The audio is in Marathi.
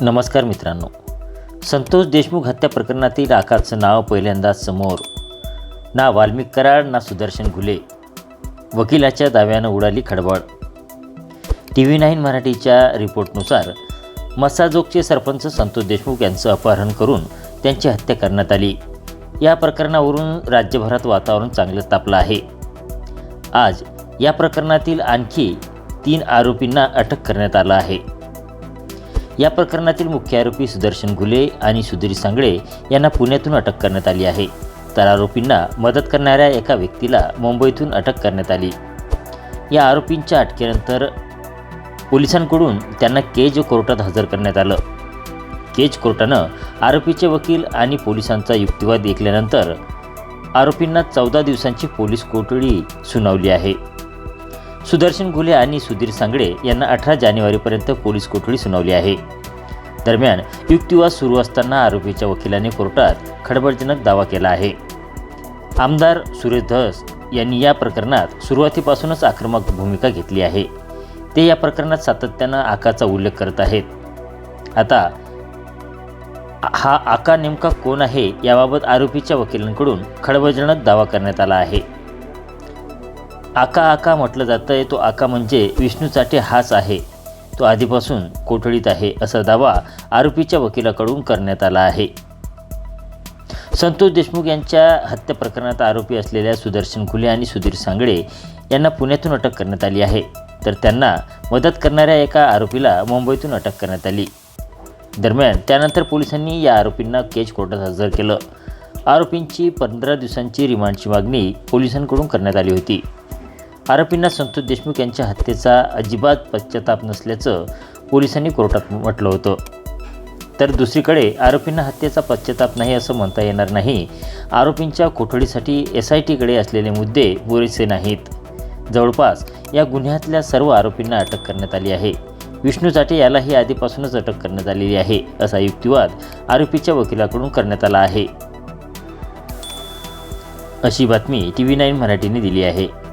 नमस्कार मित्रांनो. संतोष देशमुख हत्या प्रकरणातील आकाशचं नाव पहिल्यांदाच समोर. ना वाल्मिक कराड ना सुदर्शन घुले. वकिलाच्या दाव्यानं उडाली खडबड. टी व्ही नाईन मराठीच्या रिपोर्टनुसार मसाजोगचे सरपंच संतोष देशमुख यांचं अपहरण करून त्यांची हत्या करण्यात आली. या प्रकरणावरून राज्यभरात वातावरण चांगलं तापलं आहे. आज या प्रकरणातील आणखी तीन आरोपींना अटक करण्यात आलं आहे. या प्रकरणातील मुख्य आरोपी सुदर्शन घुले आणि सुधीर सांगळे यांना पुण्यातून अटक करण्यात आली आहे. तर आरोपींना मदत करणाऱ्या एका व्यक्तीला मुंबईतून अटक करण्यात आली. या आरोपींच्या अटकेनंतर पोलिसांकडून त्यांना केज कोर्टात हजर करण्यात आलं. केज कोर्टानं आरोपीचे वकील आणि पोलिसांचा युक्तिवाद ऐकल्यानंतर आरोपींना चौदा दिवसांची पोलीस कोठडी सुनावली आहे. सुदर्शन घुले आणि सुधीर सांगडे यांना अठरा जानेवारीपर्यंत पोलीस कोठडी सुनावली आहे. दरम्यान युक्तिवाद सुरू असताना आरोपीच्या वकिलाने कोर्टात खडबडजनक दावा केला आहे. आमदार सुरेश धस यांनी या प्रकरणात सुरुवातीपासूनच आक्रमक भूमिका घेतली आहे. ते या प्रकरणात सातत्यानं आकाचा उल्लेख करत आहेत. आता हा आका नेमका कोण आहे याबाबत आरोपीच्या वकिलांकडून खडबजनक दावा करण्यात आला आहे. आका आका म्हटलं जातं आहे तो आका म्हणजे विष्णू चाटे हाच आहे. तो आधीपासून कोठडीत आहे असा दावा आरोपीच्या वकिलाकडून करण्यात आला आहे. संतोष देशमुख यांच्या हत्या प्रकरणात आरोपी असलेल्या सुदर्शन खुले आणि सुधीर सांगळे यांना पुण्यातून अटक करण्यात आली आहे. तर त्यांना मदत करणाऱ्या एका आरोपीला मुंबईतून अटक करण्यात आली. दरम्यान त्यानंतर पोलिसांनी या आरोपींना केज कोर्टात हजर केलं. आरोपींची पंधरा दिवसांची रिमांडची मागणी पोलिसांकडून करण्यात आली होती. आरोपींना संतोष देशमुख यांच्या हत्येचा अजिबात पश्चाताप नसल्याचं पोलिसांनी कोर्टात म्हटलं होतं. तर दुसरीकडे आरोपींना हत्येचा पश्चाताप नाही असं म्हणता येणार नाही. आरोपींच्या कोठडीसाठी एस आय टीकडे असलेले मुद्दे पुरेसे नाहीत. जवळपास या गुन्ह्यातल्या सर्व आरोपींना अटक करण्यात आली आहे. विष्णू चाटे यालाही आधीपासूनच अटक करण्यात आलेली आहे असा युक्तिवाद आरोपीच्या वकिलाकडून करण्यात आला आहे. अशी बातमी टी व्ही नाईन मराठीने दिली आहे.